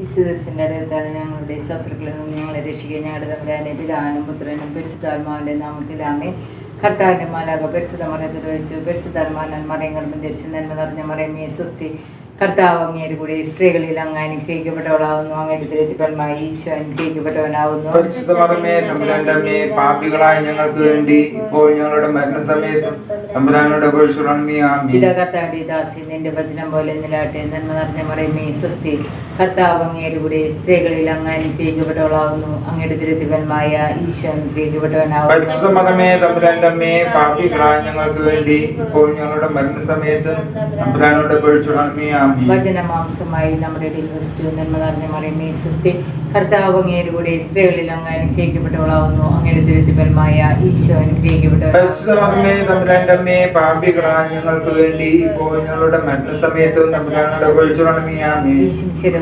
വിശുദ്ധസിന്റെ അടുത്താണ് ഞങ്ങളുടെ ശത്രുക്കളിൽ നിന്ന് ഞങ്ങളെ രക്ഷിക്കുക. ഞങ്ങളുടെ തമ്പുരാനെ പിതാനും പുത്രനും പരിശുദ്ധാത്മാവിന്റെ നാമത്തിലാമേ കർത്താവിന്റെ മാലാക പരിശുദ്ധ മറയത്തിൽ വെച്ചു. പരിശുദ്ധാത്മാനാൽ മറയങ്ങൾ ധരിച്ച് നന്മ നിറഞ്ഞ മറയമേ സ്വസ്തി. കർത്താവ് അങ്ങയുടെ കൂടെ സ്ത്രീകളിൽ അങ്ങ് അനുഗ്രഹിക്കപ്പെട്ടവളാവുന്നു അങ്ങയുടെ തിരത്തിപ്പന്മായി ഈശോ അനുഗ്രഹിക്കപ്പെട്ടവനാവുന്നു പരിശുദ്ധമേ പാപികളായ ഞങ്ങൾക്ക് വേണ്ടി ഇപ്പോൾ ഞങ്ങളുടെ മരണസമയത്തും തമ്പുരാനോട് അപേക്ഷിക്കണമേ ആമീൻ. പിതാ കർത്താവിന്റെ ദാസി നിന്റെ വചനം പോലെ നിലാട്ടെ നന്മ നിറഞ്ഞ മറയമേ സ്വസ്തി. കർത്താവ് അങ്ങയുടെ കൂടെ സ്ത്രീകളിൽ അങ്ങ് അനുഗ്രഹിക്കപ്പെട്ടവളാവുന്നു അങ്ങയുടെ തിരത്തിപ്പന്മായ ഈശോ അനുഗ്രഹിക്കപ്പെട്ടവനാവുന്നു പരിശുദ്ധമേ തമ്പുരാന്റെ പാപികളായ ഞങ്ങൾക്ക് വേണ്ടി ഇപ്പോൾ ഞങ്ങളുടെ മരണസമയത്തും തമ്പുരാനോട് ആമീൻ വചനമാംസമായി നമ്മുടെ ഇടയിൽ വസിച്ചു. നന്മ നിറഞ്ഞ മറിയമേ സുസ്ഥി കർത്താവ് അങ്ങയുടെ കൂടെ സ്ത്രീകളിൽ അങ്ങ് അനുഗ്രഹിക്കപ്പെട്ടവളാവുന്നു. അങ്ങയുടെ ദുരിതപരമായ ഈശോ ഞങ്ങൾക്ക് വേണ്ടി ഇപ്പോൾ ഞങ്ങളുടെ മരണസമയത്തും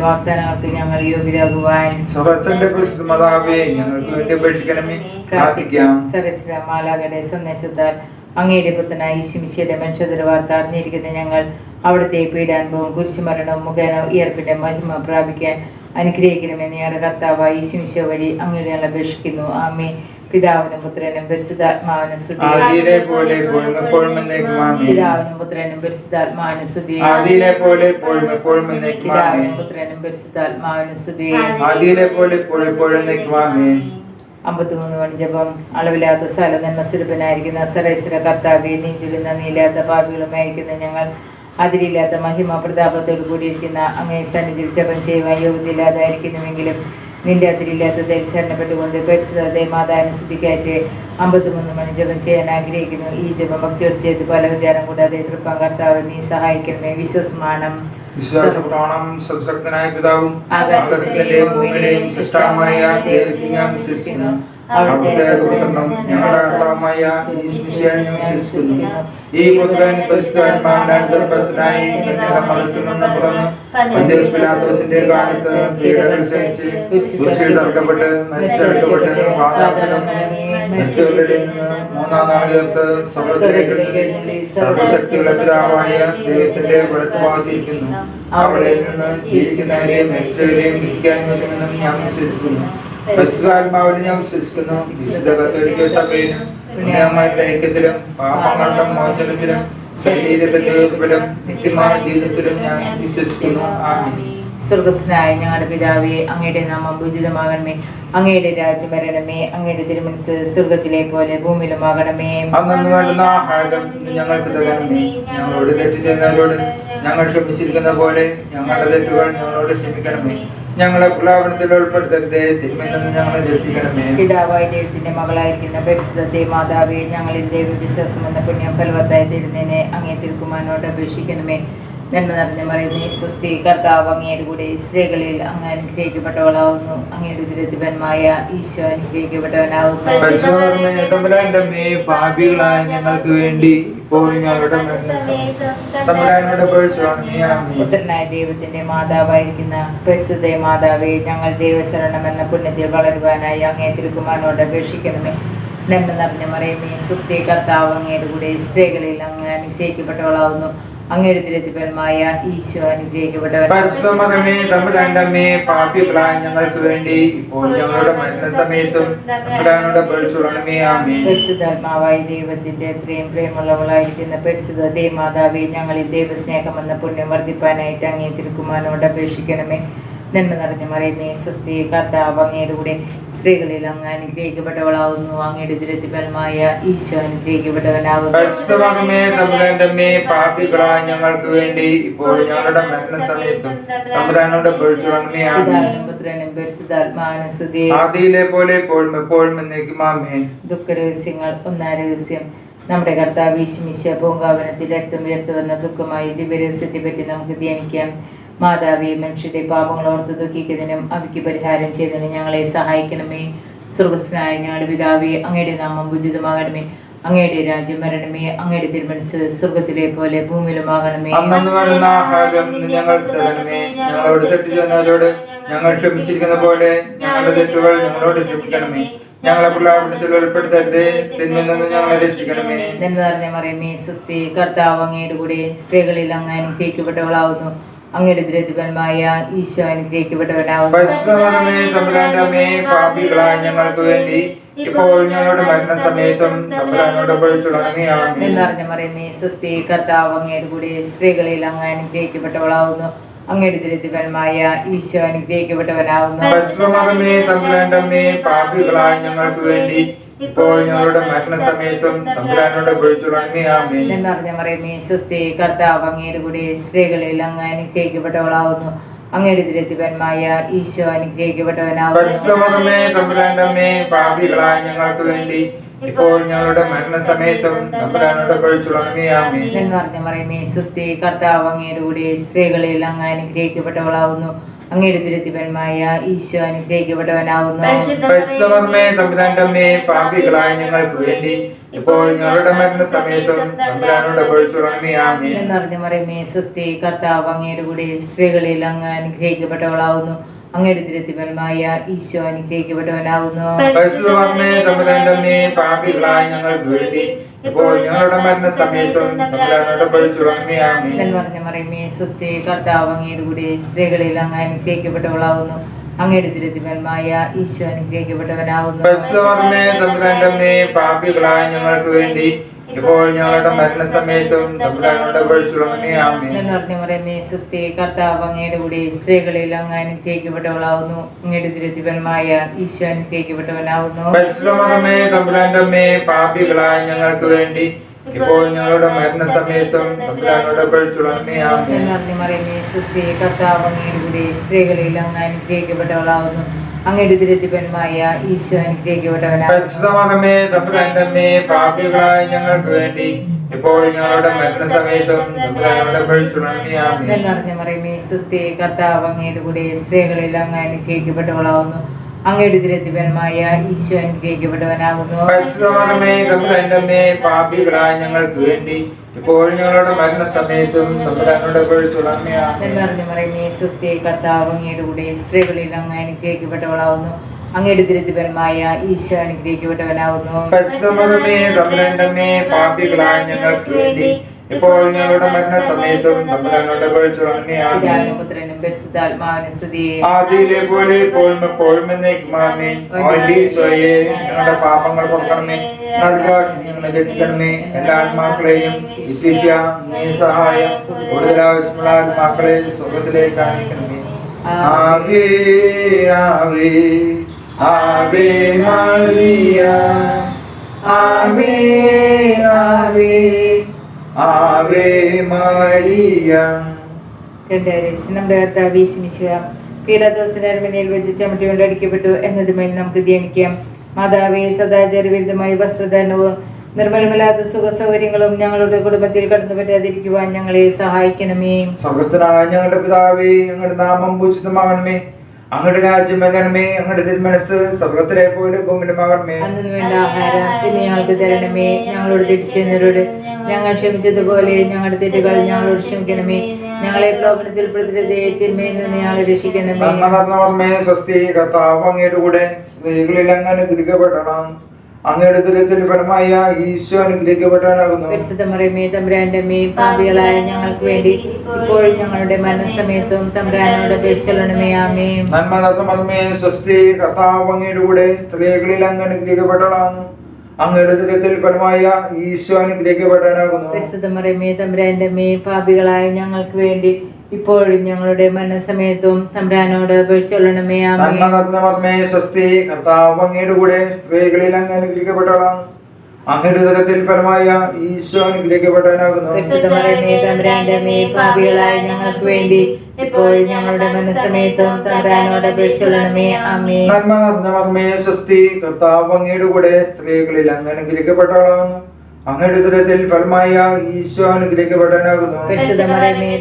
വാഗ്ദാനങ്ങൾക്ക് ഞങ്ങൾ യോഗ്യരാകുവാൻ. സുഹൃത്തിന്റെ പരിശുദ്ധമാതാവേ ഞങ്ങൾക്ക് വേണ്ടി അപേക്ഷിക്കണമേ പ്രാർത്ഥിക്കാം. സരസ്വര മാലാകയുടെ സന്ദേശത്താൽ അങ്ങയുടെ പുത്തനായി ഈശ്വമിശയുടെ മനുഷ്യ വാർത്ത അറിഞ്ഞിരിക്കുന്ന ഞങ്ങൾ അവിടുത്തെ പീഡാനുഭവം കുരിശുമരണവും മുഖേന ഉയർപ്പിന്റെ മഹിമ പ്രാപിക്കാൻ അനുഗ്രഹിക്കണമെന്ന് ഞങ്ങളുടെ കർത്താവ് ഈശുമിശ വഴി അങ്ങയുടെ ഞങ്ങൾ അപേക്ഷിക്കുന്നു. ആമേ പിതാവിനും പുത്രനും പരിശുദ്ധാത്മാവിനും പിതാവിനും പുത്രനും പരിശുദ്ധാത്മാവിനും പിതാവിനും പുത്രനും പരിശുദ്ധാത്മാവിനും ആമീൻ. അമ്പത്തിമൂന്ന് മണി ജപം. അളവില്ലാത്ത സ്ഥലം നന്മ സുലഭനായിരിക്കുന്ന സരേശ്വര കർത്താവെ നീഞ്ചിലുന്ന നീലാത്ത പാപികളുമായിരിക്കുന്ന ഞങ്ങൾ അതിരില്ലാത്ത മഹിമ പ്രതാപത്തോടു കൂടിയിരിക്കുന്ന അങ്ങേ സന്നിധിയിൽ ജപം ചെയ്യുവാൻ യോഗ്യതയില്ലാതായിരിക്കുന്നുവെങ്കിലും നിന്റെ അതിരില്ലാത്ത ശരണപ്പെട്ടുകൊണ്ട് പരിശുദ്ധ മാതാവിനെ ശുദ്ധിക്കാറ്റ് അമ്പത്തിമൂന്ന് മണി ജപം ചെയ്യാൻ ആഗ്രഹിക്കുന്നു. ഈ ജപം ഭക്തിയോട് ചെയ്ത് പല വിചാരം കൂടാതെ തൃപ്പം കർത്താവ് നീ സഹായിക്കണമേ. വിശ്വസമാണം വിശ്വാസപ്രാണം സർവശക്തനായ പിതാവും ആകാശത്തിന്റെയും ഭൂമിയുടെയും സൃഷ്ടാവുമായ ദൈവത്തിൽ ഞാൻ വിശ്വസിക്കുന്നു. അവിടുത്തെ പുത്രനും ഞങ്ങളുടെ കർത്താവുമായ ഈശ്വരൻ ഞാൻ വിശ്വസിക്കുന്നു ഈ പുത്രൻ നിന്ന് പിറന്ന് കാലത്ത് സഹിച്ച് കുരിശിൽ തറക്കപ്പെട്ട് മരിച്ചടക്കപ്പെട്ട് മരിച്ചവരുടെ മൂന്നാം നാൾ ചേർത്ത് സ്വർഗത്തിലേക്ക് സർവശക്തിയുള്ള പിതാവായ ദൈവത്തിന്റെ വലത്തുഭാഗത്തിരിക്കുന്നു അവിടെ നിന്ന് ജീവിക്കുന്നവരെയും മരിച്ചവരെയും ഞാൻ വിശ്വസിക്കുന്നു. പരിശുദ്ധാത്മാവിനെ ഞാൻ വിശ്വസിക്കുന്നു. വിശുദ്ധ കത്തോലിക്ക സഭയിലും പുണ്യമാരുടെ ഐക്യത്തിലും പാപങ്ങളുടെ മോചനത്തിലും ശരീരത്തിന്റെ ഉയർപ്പിലും നിത്യമായ ജീവിതത്തിലും ഞാൻ വിശ്വസിക്കുന്നു. ആമീൻ. സ്വർഗസ്നായ ഞങ്ങളുടെ പിതാവേ അങ്ങയുടെ നാമം പൂജിതമാകണമേ. അങ്ങയുടെ രാജ്യം വരണമേ. അങ്ങയുടെ തിരുമനസ് സ്വർഗത്തിലെ പോലെ ഭൂമിയിലുമാകണമേ അന്നു വേണ്ടുന്ന ആഹാരം ഞങ്ങൾക്ക് തരണമേ. ഞങ്ങളോട് തെറ്റ് ചെയ്യുന്നവരോട് ഞങ്ങൾ ക്ഷമിച്ചിരിക്കുന്ന പോലെ ഞങ്ങളുടെ തെറ്റുകൾ ഞങ്ങളോട് ക്ഷമിക്കണമേ. ഞങ്ങളെ പ്രലാപനത്തിൽ ഉൾപ്പെടുത്തരുതേ തിന്മയിൽ നിന്ന് ഞങ്ങളെ രക്ഷിക്കണമേ പിതാവായ ദൈവത്തിന്റെ മകളായിരിക്കുന്ന പരിശുദ്ധത്തെ മാതാവേ ഞങ്ങളിൽ ദൈവവിശ്വാസം എന്ന പുണ്യം ഫലവത്തായി തരുന്നതിനെ അങ്ങേ തിരുക്കുമാനോട് അപേക്ഷിക്കണമേ. നന്മ നിറഞ്ഞ മറിയുന്ന സ്വസ്തി കർത്താവ് അങ്ങയുടെ കൂടെ സ്ത്രീകളിൽ അങ്ങ് അനുഗ്രഹിക്കപ്പെട്ടവളാവുന്നു. അങ്ങയുടെ ദുരിതപന്മായ ഈശോ അനുഗ്രഹിക്കപ്പെട്ടവനാവുന്നു. പാപികളായ ഞങ്ങൾക്ക് വേണ്ടി പുത്രനായ ദൈവത്തിന്റെ മാതാവായിരിക്കുന്ന പരിശുദ്ധ മാതാവേ ഞങ്ങൾ ദൈവശരണം എന്ന പുണ്യത്തിൽ വളരുവാനായി അങ്ങേ തിരുക്കുമാരനോട് അപേക്ഷിക്കണമേ. നന്മ നിറഞ്ഞ മറിയമേ സുസ്ഥി കർത്താവ് അങ്ങയുടെ കൂടെ സ്ത്രീകളിൽ അങ്ങ് അനുഗ്രഹിക്കപ്പെട്ടവളാവുന്നു. അങ്ങയുടെ തിരത്തിപരമായ ഈശോ പാപികളായ ഞങ്ങൾക്ക് വേണ്ടി ഇപ്പോൾ ഞങ്ങളുടെ മരണസമയത്തും പരിശുദ്ധാത്മാവായ ദൈവത്തിന്റെ ഇത്രയും പ്രേമുള്ളവളായിരിക്കുന്ന പരിശുദ്ധ ദേവമാതാവെ ഞങ്ങളിൽ ദൈവസ്നേഹം എന്ന പുണ്യം വർദ്ധിപ്പാനായിട്ട് അങ്ങേ തിരുക്കുമാനോട് അപേക്ഷിക്കണമേ. നന്മ നിറഞ്ഞ മറിയമേ സ്വസ്തി കർത്താവ് അങ്ങയുടെ സ്ത്രീകളിൽ അങ്ങ് അനുഗ്രഹിക്കപ്പെട്ടവളാവുന്നു. അങ്ങയുടെ ദുരത്തിഫലമായ ഈശോ അനുഗ്രഹിക്കപ്പെട്ടവനാവുന്നു. ഞങ്ങൾക്ക് വേണ്ടി ഇപ്പോൾ ഞങ്ങളുടെ തമ്പുരാനോട് പുത്രനും ആദിയിലെ പോലെ എപ്പോഴും എപ്പോഴും ദുഃഖരഹസ്യങ്ങൾ ഒന്നാം രഹസ്യം നമ്മുടെ കർത്താവ് ഈശുമിശ പൂങ്കാവനത്തിൽ രക്തം ഉയർത്തുവന്ന ദുഃഖമായി ദിവ്യരഹസ്യത്തെ പറ്റി നമുക്ക് ധ്യാനിക്കാം. മാതാവേ മനുഷ്യരുടെ പാപങ്ങൾ ഓർത്ത് ദുഃഖിക്കുന്നതിനും അവയ്ക്ക് പരിഹാരം ചെയ്തതിനും ഞങ്ങളെ സഹായിക്കണമേ. സുഹൃസ്നായ ഞങ്ങളുടെ പിതാവേ അങ്ങയുടെ നാമം ഉചിതമാകണമേ. അങ്ങയുടെ രാജ്യം വരണമേ. അങ്ങയുടെ തിരുമനസ് സ്വർഗത്തിലെ പോലെ ഭൂമിയിലുമാകണമേ. ഞങ്ങൾക്ക് തരണമേ. ഞങ്ങളോട് തെറ്റ് ചെയ്യുന്നവരോട് ഞങ്ങൾ ക്ഷമിച്ചിരിക്കുന്ന പോലെ ഞങ്ങളുടെ തെറ്റുകൾ ഞങ്ങളോട് ക്ഷമിക്കണമേ. ഞങ്ങളെ പ്രലാപനത്തിൽ ഉൾപ്പെടുത്തരുതേ തിന്മയിൽ നിന്ന് ഞങ്ങളെ രക്ഷിക്കണമേ. എന്ന് പറഞ്ഞ മറിയമേ സുസ്ഥി കർത്താവ് അങ്ങയുടെ കൂടെ സ്ത്രീകളിൽ അങ്ങ് അനുഗ്രഹിക്കപ്പെട്ടവളാവുന്നു അങ്ങയുടെ ദുരിതപരമായ ഈശോ അനുഗ്രഹിക്ക് പാപികളായ ഞങ്ങൾക്ക് വേണ്ടി ഇപ്പോൾ ഞങ്ങളുടെ മരണസമയത്തും സ്വസ്തി കർത്താവ് അങ്ങയുടെ കൂടെ സ്ത്രീകളിൽ അങ്ങ് അനുഗ്രഹിക്കപ്പെട്ടവളാവുന്നു. അങ്ങയുടെ ദുരിതപരമായ ഈശോ അനുഗ്രഹിക്കപ്പെട്ടവനാവുന്നു. പാപികളായ ഞങ്ങൾക്ക് വേണ്ടി ഇപ്പോൾ ഞങ്ങളുടെ മരണസമയത്തും തമ്പുരാനോട് പൊഴിച്ചുടങ്ങി ആമേ എന്നറിഞ്ഞ മറിയമേ സ്വസ്തി കർത്താവ് അങ്ങയുടെ കൂടെ സ്ത്രീകളിൽ അങ്ങ് അനുഗ്രഹിക്കപ്പെട്ടവളാവുന്നു. അങ്ങയുടെ ദുരിതപരമായ ഈശോ അനുഗ്രഹിക്കപ്പെട്ടവനാവുന്നു. പാപികളായ ഞങ്ങൾക്ക് വേണ്ടി ഇപ്പോൾ ഞങ്ങളുടെ മരണസമയത്തും തമ്പുരാനോട് പൊഴിച്ചുടങ്ങി ആമേ എന്നറിഞ്ഞ മറിയമേ സ്വസ്തി കർത്താവ് അങ്ങയുടെ കൂടെ സ്ത്രീകളിൽ അങ്ങ് അനുഗ്രഹിക്കപ്പെട്ടവളാവുന്നു. അങ്ങയുടെ ദുരിതപരമായ ഈശോ അനുഗ്രഹിക്കപ്പെട്ടവനാവുന്നു പരിശുദ്ധമേ പാപികളായ ഞങ്ങൾക്ക് വേണ്ടി ഇപ്പോൾ ഞങ്ങളുടെ സമയത്തും മറിയമേ സ്വസ്തി കർത്താവ് അങ്ങയുടെ കൂടെ സ്ത്രീകളിൽ അങ്ങ് അനുഗ്രഹിക്കപ്പെട്ടവളാവുന്നു അങ്ങയുടെ തിരുത്തിപന്മായ ഈശോ അമ്മേ പാപികളായ ഞങ്ങൾക്ക് വേണ്ടി ഇപ്പോൾ ഞങ്ങളുടെ മരണസമയത്തും തമ്പുരാനോട് മറിയമേ കർത്താവ് അങ്ങയുടെ കൂടെ സ്ത്രീകളിൽ അങ്ങ് അനുഗ്രഹിക്കപ്പെട്ടവളാവുന്നു. അങ്ങയുടെ ദുരിതപരമായ ഈശോ പാപികളായ ഞങ്ങൾക്ക് വേണ്ടി ഇപ്പോൾ ഞങ്ങളുടെ മരണസമയത്തും തമ്പുരാനോട് കർത്താവ് അങ്ങയുടെ കൂടെ സ്ത്രീകളിൽ അങ്ങ് അനുഗ്രഹിക്കപ്പെട്ടവളാവുന്നു അങ്ങയുടെ ദുരിതപരമായ ഈശോ അനുഗ്രഹിക്കപ്പെട്ടവനാവുന്നു. പരിശുദ്ധമേ തമ്പുരാന്റെ അമ്മേ പാപികളായ ഞങ്ങൾക്ക് വേണ്ടി ഇപ്പോൾ ഞങ്ങളുടെ മരണസമയത്തും തമ്പുരാനോട് പൊഴിച്ചുടങ്ങി ആമേ എന്നറിഞ്ഞ മറിയമേ സ്വസ്തി കർത്താവ് അങ്ങയുടെ കൂടെ സ്ത്രീകളിൽ അങ്ങ് അനുഗ്രഹിക്കപ്പെട്ടവളാവുന്നു അങ്ങയുടെ ദുരിതപരമായ ഈശോ അനുഗ്രഹിക്കപ്പെട്ടവനാവുന്നു പരിശുദ്ധമേ തമ്പുരാന്റെ അമ്മേ പാപികളായ ഞങ്ങൾക്ക് വേണ്ടി ഇപ്പോൾ ഞങ്ങളുടെ മരണസമയത്തും മറിയമേ കർത്താവ് അങ്ങയുടെ കൂടെ സ്ത്രീകളിൽ അങ്ങ് അനുഗ്രഹിക്കപ്പെട്ടവളാവുന്നു. അങ്ങയുടെ ദുരിതപരമായ ഈശോ അനുഗ്രഹിക്കപ്പെട്ടവനാകുന്നു. പാപികളായ ഞങ്ങൾക്ക് വേണ്ടി ഞങ്ങളുടെ മരണസമയത്തും തമ്പുരാനോട് കർത്താവ് അങ്ങയുടെ കൂടെ സ്ത്രീകളിൽ അങ്ങ് അനുഗ്രഹിക്കപ്പെട്ടവളാവുന്നു. അങ്ങയുടെ തിരുത്തിപരമായ ഈശോ പാപികളായ ഞങ്ങൾക്ക് വേണ്ടി ഇപ്പോൾ ഞങ്ങളുടെ മരണസമയത്തും പരിശുദ്ധാത്മാവിനും സ്തുതിയെ പോലെ എപ്പോഴും ഞങ്ങളുടെ പാപങ്ങൾ കൊടുക്കണമേ. ഞങ്ങളെ രക്ഷിക്കണമേ. എല്ലാ ആത്മാക്കളെയും നീ സഹായം കൂടുതൽ ആവശ്യമുള്ള ആത്മാക്കളെ സ്വർഗത്തിലേക്ക് കാണിക്കണമേ ആവേ ആവേ ആവേ മാറിയ ആവേ ആവേ ആവേ മരിയ. രണ്ടായിരം നമ്മുടെ കർത്താവ് വീശിമിശുക പീലാദോസിന്റെ അരമനയിൽ വെച്ച് ചമട്ടി കൊണ്ടടിക്കപ്പെട്ടു എന്നതുമേൽ നമുക്ക് ധ്യാനിക്കാം. മാതാവേ സദാചാര വിരുദ്ധമായി വസ്ത്രദാനവും നിർമ്മലമല്ലാത്ത സുഖ സൗകര്യങ്ങളും ഞങ്ങളുടെ കുടുംബത്തിൽ കടന്നു പറ്റാതിരിക്കുവാൻ ഞങ്ങളെ സഹായിക്കണമേ. സ്വർഗസ്ഥനായ ഞങ്ങളുടെ പിതാവേ ഞങ്ങളുടെ നാമം പൂജിതമാകണമേ. അങ്ങയുടെ രാജ്യം വരണമേ അങ്ങയുടെ തിരുമനസ് സ്വർഗത്തിലെ പോലെ ഭൂമിയിലുമാകണമേ അന്നു വേണ്ട ആഹാരം ഞങ്ങൾക്ക് തരണമേ. ഞങ്ങളോട് തിരിച്ചെന്നവരോട് ഞങ്ങൾ ക്ഷമിച്ചതുപോലെ ഞങ്ങളുടെ തെറ്റുകൾ ഞങ്ങളോട് ക്ഷമിക്കണമേ. ഞങ്ങളെ പ്രലോഭനത്തിൽ നിന്ന് ഞങ്ങളെ രക്ഷിക്കണമേ. നന്മ നിറഞ്ഞവർമ്മേ സ്വസ്തി കർത്താവ് അങ്ങയുടെ കൂടെ സ്ത്രീകളിൽ അങ്ങ് അനുഗ്രഹിക്കപ്പെടണം. അങ്ങയുടെ ദുരിതത്തിൽ ഫലമായ ഈശോ അനുഗ്രഹിക്കപ്പെടാനാകുന്നു. പരിശുദ്ധമറിയമേ തമ്പുരാന്റെ മേ പാപികളായ ഞങ്ങൾക്ക് വേണ്ടി ഇപ്പോൾ ഞങ്ങളുടെ മരണസമയത്തും തമ്പ്രാനോട് ആമേ നന്മ നിറഞ്ഞവർമ്മേ സ്വസ്തി കർത്താവ് അങ്ങയുടെ കൂടെ സ്ത്രീകളിൽ അങ്ങനെ അനുഗ്രഹിക്കപ്പെടണം. അങ്ങയുടെ ദുരിതത്തിൽ ഫലമായ ഈശോ അനുഗ്രഹിക്കപ്പെടാനാകുന്നു. പരിശുദ്ധമറിയമേ തമ്പുരാന്റെ മേ പാപികളായ ഞങ്ങൾക്ക് വേണ്ടി ഇപ്പോഴും ഞങ്ങളുടെ മരണസമയത്തും തമ്പുരാനോട് അപേക്ഷിച്ചൊള്ളണമേ നന്മ സ്വസ്തി കർത്താവ് അങ്ങയുടെ കൂടെ സ്ത്രീകളിൽ അങ്ങ് അനുഗ്രഹിക്കപ്പെടണം. അങ്ങയുടെ ഫലമായ ഈശോ അനുഗ്രഹിക്കപ്പെട്ടവനാകുന്നു. പരിശുദ്ധമറിയമേ തമ്പുരാന്റെ പാപികളായ ഞങ്ങൾക്ക് വേണ്ടി ഇപ്പോഴും ഞങ്ങളുടെ മരണസമയത്തും തമ്പുരാനോട് അപേക്ഷിച്ചൊള്ളണമേ ആമേ നന്മ നിറഞ്ഞ മർമ്മേ സ്വസ്തി കർത്താവ് അങ്ങയുടെ കൂടെ സ്ത്രീകളിൽ അങ്ങ് അനുഗ്രഹിക്കപ്പെട്ടവളാകുന്നു. അങ്ങയുടെ ദുരത്തിൽ ഫലമായ ഈശോ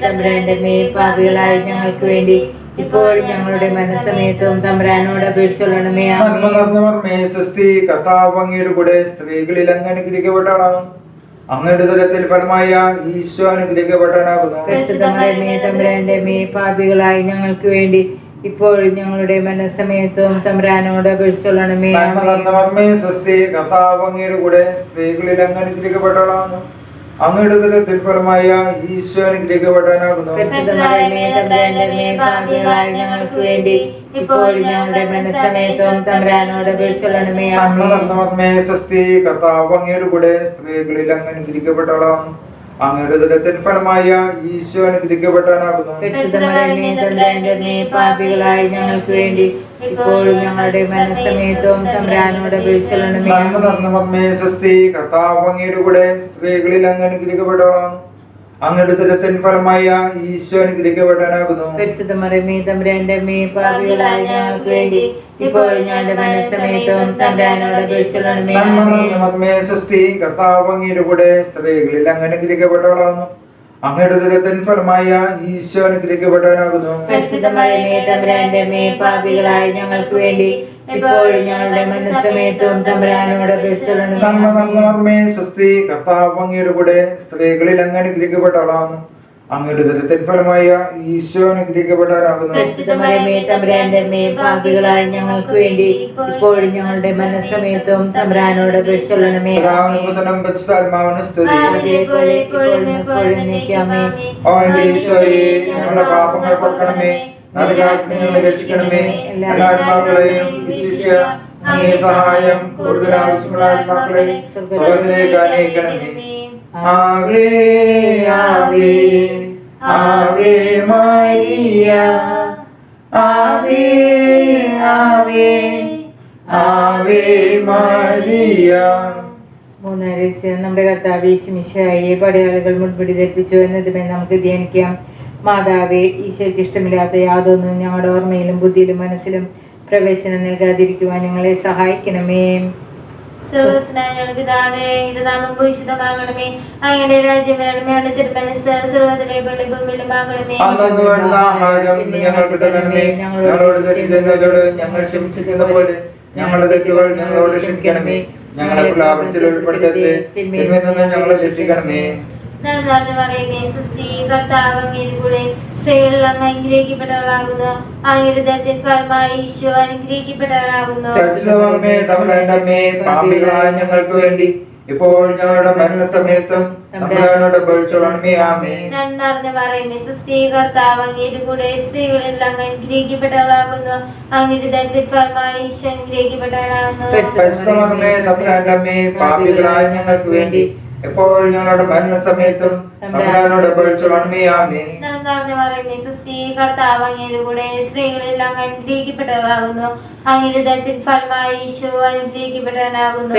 തമ്പുരാന്റെ പാപികളായ ഞങ്ങൾക്ക് വേണ്ടി ഇപ്പോഴും ഞങ്ങളുടെ മനസ്സമയത്തും തമ്പുരാനോട് അപേക്ഷിച്ചൊള്ളണമേ നന്മ ആമേ നിറഞ്ഞ മർമ്മേ സ്വസ്തി കർത്താവ് കൂടെ സ്ത്രീകളിൽ അങ്ങ് അങ്ങയുടെ ഫലമായ ഈശോ അനുഗ്രഹിക്കപ്പെടാനാകുന്നു പരിശുദ്ധമറിയമേ തമ്പുരാന്റെ മേ പാപികളായ ഞങ്ങൾക്ക് വേണ്ടി ഇപ്പോഴും ഞങ്ങളുടെ മനസ്സമയത്തും തമ്പുരാനോട് അപേക്ഷിച്ചൊള്ളണമേ നന്മ ആമേ നിറഞ്ഞ മർമ്മേ സ്വസ്തി കർത്താവ് കൂടെ സ്ത്രീകളിൽ അങ്ങ് അനുഗ്രഹിക്കപ്പെട്ടവളാകുന്നു അങ്ങയുടെ ഉദരത്തിൻ ഫലമായ ഈശോ അനുഗ്രഹിക്കപ്പെടാനാകുന്നു ഞങ്ങൾക്ക് വേണ്ടി ഇപ്പോൾ ഞങ്ങളുടെ മനസ്സമയത്തും തമ്പുരാനോട് സ്വസ്തി കർത്താവ് അങ്ങയുടെ കൂടെ സ്ത്രീകളിൽ അങ്ങ് അങ്ങയുടെ ദുരത്തിൻ ഫലമായ ഈശോ പാപികളായ ഞങ്ങൾക്ക് വേണ്ടി ഇപ്പോഴും ഞങ്ങളുടെ മനസ്സമയത്തും തമ്പുരാനോട് നന്മ സ്വസ്തി കർത്താവ് അങ്ങയുടെ കൂടെ സ്ത്രീകളിൽ അങ്ങ് അനുഗ്രഹിക്കപ്പെട്ടവളാണ് അങ്ങയുടെ ഫലമായ ഈശോ അനുഗ്രഹിക്കപ്പെടാനാകുന്നു പരിശുദ്ധമറിയമേ, തമ്പുരാന്റെ അമ്മേ, പാപികളായ ഞങ്ങൾക്ക് വേണ്ടി ഇപ്പോൾ ഞങ്ങളുടെ മനസ്സമയത്തും തമ്പുരാനോട് അപേക്ഷിക്കണമേ. സ്വസ്തി കർത്താവ് അങ്ങയുടെ കൂടെ സ്ത്രീകളിൽ അങ്ങനെ അനുഗ്രഹിക്കപ്പെട്ടവളാണ് അങ്ങയുടെ ദുരത്തിൻ ഫലമായ ഈശോ അനുഗ്രഹിക്കപ്പെടാനാകുന്നു പരിശുദ്ധമറിയമേ, തമ്പുരാന്റെ അമ്മേ, പാപികളായ ഞങ്ങൾക്ക് വേണ്ടി നന്മ സ്വസ്തി കർത്താവ് അങ്ങയുടെ കൂടെ സ്ത്രീകളിൽ അങ്ങ് അനുഗ്രഹിക്കപ്പെട്ടവളാണ് അങ്ങയുടെ ഉദരത്തിൻ ഫലമായ ഈശോ അനുഗ്രഹിക്കപ്പെടാനാകുന്നു ഞങ്ങൾക്ക് വേണ്ടി ഇപ്പോഴും ഞങ്ങളുടെ മനസ്സമയത്തും തമ്പുരാനോട് ഈശോയെ ഞങ്ങളുടെ പാപങ്ങൾ പൊറുക്കണമേ. നരകാഗ്നി ഞങ്ങളെ രക്ഷിക്കണമേ. എല്ലാ ആത്മാക്കളെയും അങ്ങേ സഹായം ആവേ ആവേ ആവേ ആവേ ആവേ ആവേ നമ്മുടെ കർത്താവ് ഈശുമിശായെ പടയാളികൾ മുൻപിടി ധരിപ്പിച്ചു എന്നതുമേ നമുക്ക് ധ്യാനിക്കാം. മാതാവേ ഈശോയ്ക്ക് ഇഷ്ടമില്ലാത്ത യാതൊന്നും ഞങ്ങളുടെ ഓർമ്മയിലും ബുദ്ധിയിലും മനസ്സിലും പ്രവേശനം നൽകാതിരിക്കുവാൻ ഞങ്ങളെ സഹായിക്കണമേ. സർവസ്നായ ഞങ്ങളുടെ പിതാവേ ഇത് നാമം ഭൂഷിതമാകണമേ അങ്ങയുടെ രാജ്യം വരണമേ അവിടെ തിരുമനസ് സർവത്തിലെ പോലെ ഭൂമിയിലും ആകണമേ അന്നു വേണ്ടുന്ന ആഹാരം ഇന്ന് ഞങ്ങൾക്ക് തരണമേ. ഞങ്ങളോട് തെറ്റിദ്ധരോട് ഞങ്ങൾ ക്ഷമിച്ചിരിക്കുന്ന പോലെ ഞങ്ങളുടെ തെറ്റുകൾ ഞങ്ങളോട് ക്ഷമിക്കണമേ. ഞങ്ങളെ പ്രലാപനത്തിൽ ഉൾപ്പെടുത്തരുത് തിന്മയിൽ നിന്ന് ഞങ്ങളെ രക്ഷിക്കണമേ. നന്മ നിറഞ്ഞ മറിയമേ സുസ്ഥി കർത്താവ് അങ്ങയുടെ കൂടെ സ്ത്രീകളിൽ അങ്ങ് അനുഗ്രഹിക്കപ്പെട്ടവളാകുന്നു. ദത്തിൻ ഫലമായി ഈശോ അനുഗ്രഹിക്കപ്പെട്ടവളാകുന്നു. ഞങ്ങൾക്ക് വേണ്ടി ഇപ്പോൾ ഞങ്ങളുടെ മരണസമയത്തും സമയത്തും സുസ്ഥി കർത്താവ് കൂടെ സ്ത്രീകളിൽ അങ്ങ് അനുഗ്രഹിക്കപ്പെട്ടവളാകുന്നു. ഫലമായി ഈശോ ഞങ്ങൾക്ക് വേണ്ടി ഇപ്പോൾ ഞങ്ങളുടെ മരണസമയത്തും തമ്പുരാനോട് നമ്മളോട് ആമേ നന്മ നിറഞ്ഞ മറിയമേ സുസ്ഥി കർത്താവ് അങ്ങയുടെ സ്ത്രീകളെല്ലാം സ്ത്രീകളിൽ അങ്ങ് അനുഗ്രഹിക്കപ്പെട്ടവളാകുന്നു അങ്ങയുടെ ദത്തിൻ ഫലമായി ഈശോ അനുഗ്രഹിക്കപ്പെട്ടവനാകുന്നു.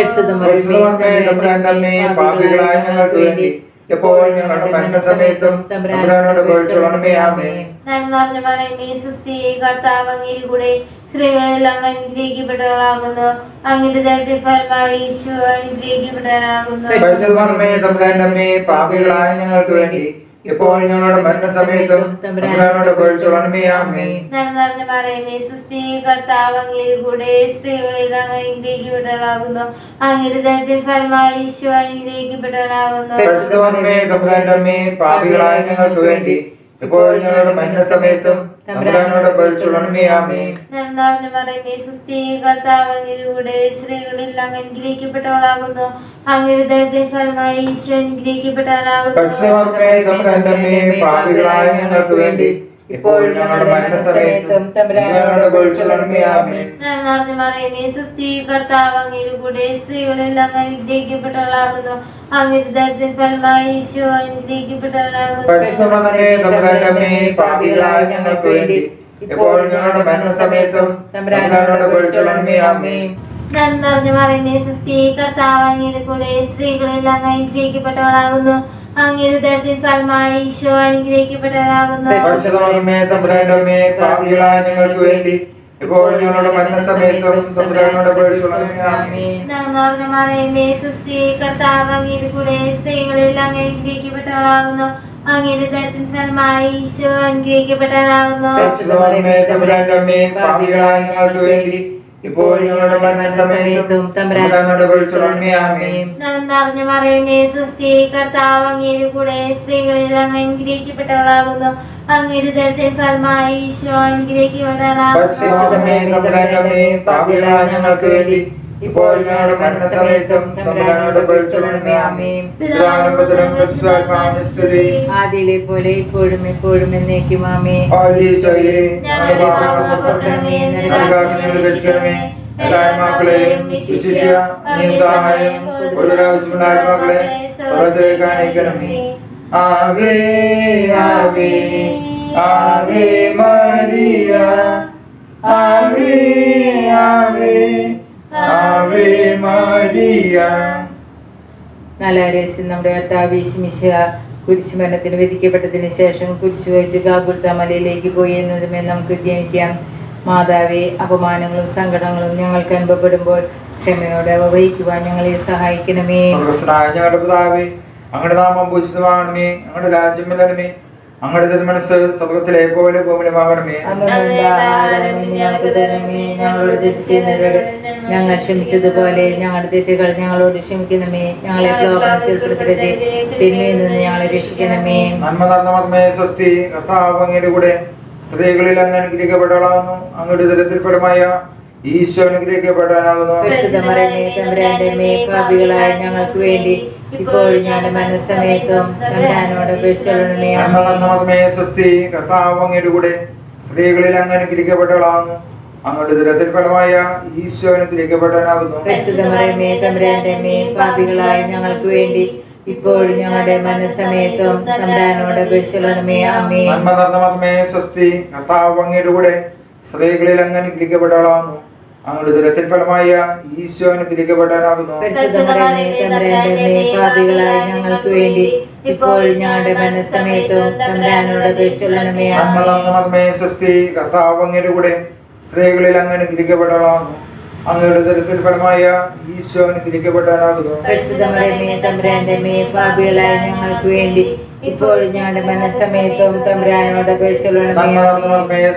പാപികളായ ഞങ്ങൾക്ക് വേണ്ടി ഇപ്പോൾ ഞങ്ങളുടെ മരണസമയത്തും തമ്പുരാനോട് പേഴ്ചോളണമേ ആമേ നന്മ നിറഞ്ഞ മറിയമേ സുസ്ഥി കർത്താവ് അങ്ങയുടെ കൂടെ സ്ത്രീകളെല്ലാം അനുഗ്രഹിക്കപ്പെട്ടവളാകുന്നു. അങ്ങയുടെ തരത്തിൽ ഫലമായി ഈശോ അനുഗ്രഹിക്കപ്പെട്ടവനാകുന്നു. പാപികളായ ഞങ്ങൾക്ക് വേണ്ടി ഇപ്പോൾ ഞങ്ങളുടെ മരണസമയത്തും തമ്പുരാനോട് പേഴ്ചോളണമേ ആമേ നന്മ നിറഞ്ഞ മറിയമേ സുസ്ഥി കർത്താവ് അങ്ങയുടെ കൂടെ സ്ത്രീകളിൽ അങ്ങ് അനുഗ്രഹിക്കപ്പെട്ടവളാകുന്നു അങ്ങയുടെ ദത്തിൻ ഫലമായി ഈശോ അനുഗ്രഹിക്കപ്പെട്ടവനാകുന്നു പരിശുദ്ധമേ തമ്പുരാനമ്മേ പാപികളായ ഞങ്ങൾക്ക് വേണ്ടി ഞങ്ങളുടെ മരണസമയത്തും തമ്പുരാനോട് സുസ്ഥി കർത്താവ് അങ്ങയുടെ സ്ത്രീകളിൽ അങ്ങ് അനുഗ്രഹിക്കപ്പെട്ടവളാകുന്നു. ഫലമായി ഈശോ പാപികളായ ഞങ്ങൾക്ക് വേണ്ടി ഇപ്പോൾ ഞങ്ങളുടെ മരണസമയത്തും കർത്താവ് കൂടെ സ്ത്രീകളെല്ലാം അങ്ങ് അനുഗ്രഹിക്കപ്പെട്ടവളാകുന്നു ഫലമായി ഈശോ ഞങ്ങൾക്ക് വേണ്ടി ഇപ്പോൾ ഞങ്ങളുടെ മരണസമയത്തും നിറഞ്ഞ സുസ്ഥി കർത്താവ് കൂടെ സ്ത്രീകളിൽ അങ്ങ് അനുഗ്രഹിക്കപ്പെട്ടവളാകുന്നു അങ്ങയുടെ ദത്തിൻ ഫലമായി ഈശോ അനുഗ്രഹിക്കപ്പെട്ടതാകുന്നു പാപികളായ ഞങ്ങൾക്ക് വേണ്ടി ഇപ്പോൾ ഞങ്ങളുടെ മരണസമയത്തും തമ്പുരാനോട് പേഴ്ചോളണമേ ആമേ നന്മ നിറഞ്ഞ മറിയമേ സുസ്ഥി കർത്താവ് അങ്ങയുടെ കൂടെ സ്ത്രീകളിൽ അങ്ങ് അനുഗ്രഹിക്കപ്പെട്ടവളാകുന്നു. അങ്ങയുടെ ദത്തിൻ ഫലമായി ഈശോ തമ്പുരാനമ്മേ പാപികളായ ഞങ്ങൾക്ക് വേണ്ടി ഇപ്പോൾ ഞങ്ങളുടെ മരണസമയത്തും തമ്പുരാനോട് ആമേ നന്മ മറിയമേ സുസ്ഥി കർത്താവ് അങ്ങയുടെ കൂടെ സ്ത്രീകളിൽ അങ്ങ് അനുഗ്രഹിക്കപ്പെട്ടവളാകുന്നു. അങ്ങയുടെ ദത്തിൻ ഫലമായി ഈശോ അനുഗ്രഹിക്കപ്പെട്ടവളാകുന്നു. ഞങ്ങൾക്ക് വേണ്ടി ഇപ്പോൾ ഞങ്ങളുടെ മരണസമയത്തും തമ്പുരാനോട് ആമേൻ. ആദിയിലെ പോലെ ഇപ്പോഴും എപ്പോഴും എന്നേക്കും ആമേ ഓലീശോയെ ഞങ്ങളുടെ പാപങ്ങൾ പുറക്കണമേ ഞങ്ങളുടെ രക്ഷിക്കണമേ. എല്ലാ ആത്മാക്കളെയും വിശിഷ്യ നീ സഹായം കൂടുതലാവശ്യമുള്ള ആത്മാക്കളെ സ്വർഗത്തിലേക്ക് അയക്കണമേ ആവേ ആവേ ആവേ മരിയ. ആവേ ആവേ രഹസ്യം നമ്മുടെ കർത്താവിശിമിശ കുരിശുമരണത്തിന് വിധിക്കപ്പെട്ടതിന് ശേഷം കുരിശു വഹിച്ച് ഗാഗുൽത്ത മലയിലേക്ക് പോയി എന്നതുമേ നമുക്ക് ധ്യാനിക്കാം. മാതാവെ അപമാനങ്ങളും സങ്കടങ്ങളും ഞങ്ങൾക്ക് അനുഭവപ്പെടുമ്പോൾ ക്ഷമയോടെ അവ വഹിക്കുവാൻ ഞങ്ങളെ സഹായിക്കണമേ. ഞങ്ങളുടെ പിതാവേ അങ്ങയുടെ നാമം പൂജിതമാകണമേ അങ്ങയുടെ രാജ്യം വരണമേ. അങ്ങയുടെ തിരുമനസ് സ്വർഗത്തിലെ പോലെ തരണമേ. ഞങ്ങളോട് ഞങ്ങൾ ക്ഷമിച്ചതുപോലെ ഞങ്ങളുടെ തെറ്റുകൾ ഞങ്ങളോട് ക്ഷമിക്കണമേ ഞങ്ങളെ പ്രലോഭനത്തിൽ ഉൾപ്പെടുത്തരുതേ. തിന്മയിൽ നിന്ന് ഞങ്ങളെ രക്ഷിക്കണമേ. നന്മ നടന്ന മർമ്മേ സ്വസ്തി. കർത്താവ് അങ്ങയുടെ കൂടെ സ്ത്രീകളിൽ അങ്ങ് അനുഗ്രഹിക്കപ്പെടാവുന്നു അങ്ങയുടെ ദരത്തിൽ ഫലമായ ഈശോ അനുഗ്രഹിക്കപ്പെടാനാകുന്നു. ഞങ്ങൾക്ക് വേണ്ടി ഇപ്പോഴും ഞങ്ങളുടെ മനസ്സമയത്തും തമ്പുരാനോട് അപേക്ഷിച്ചോളണമേ നന്മ നടന്ന മർമ്മേ സ്വസ്തി കർത്താവ് അങ്ങയുടെ കൂടെ സ്ത്രീകളിൽ അങ്ങ് അനുഗ്രഹിക്കപ്പെട്ടവളാകുന്നു അങ്ങയുടെ ദുരത്തിൽ ഫലമായ ഈശോ അനുഗ്രഹിക്കപ്പെടാനാകുന്നു പാപികളായ ഞങ്ങൾക്ക് വേണ്ടി ഇപ്പോഴും ഞങ്ങളുടെ മനസ്സമയത്തും തമ്പുരാനോട് അമ്മേ നന്മ സ്വസ്തി കർത്താവ് അങ്ങയുടെ കൂടെ സ്ത്രീകളിൽ അങ്ങ് അനുഗ്രഹിക്കപ്പെട്ടവളാകുന്നു അങ്ങയുടെ ദുരത്തിൽ ഫലമായ ഈശോന് തിരികെ പെടാനാകുന്നു ഞങ്ങൾക്ക് വേണ്ടി ഇപ്പോഴും ഞങ്ങളുടെ മനസ്സമയത്തും തമ്പുരാനോട് അപേക്ഷിച്ചോളണമേ നന്മ മർമ്മേ സ്വസ്തി കർത്താവ് അങ്ങയുടെ കൂടെ സ്ത്രീകളിൽ അങ്ങനെ അനുഗ്രഹിക്കപ്പെടലാകുന്നു അങ്ങയുടെ ദുരത്തിൽ ഫലമായ ഈശോന് തമ്പുരാന്റെ പാപികളായ ഞങ്ങൾക്ക് വേണ്ടി ഇപ്പോഴും ഞങ്ങളുടെ മനസ്സമയത്തും തമ്പുരാനോട്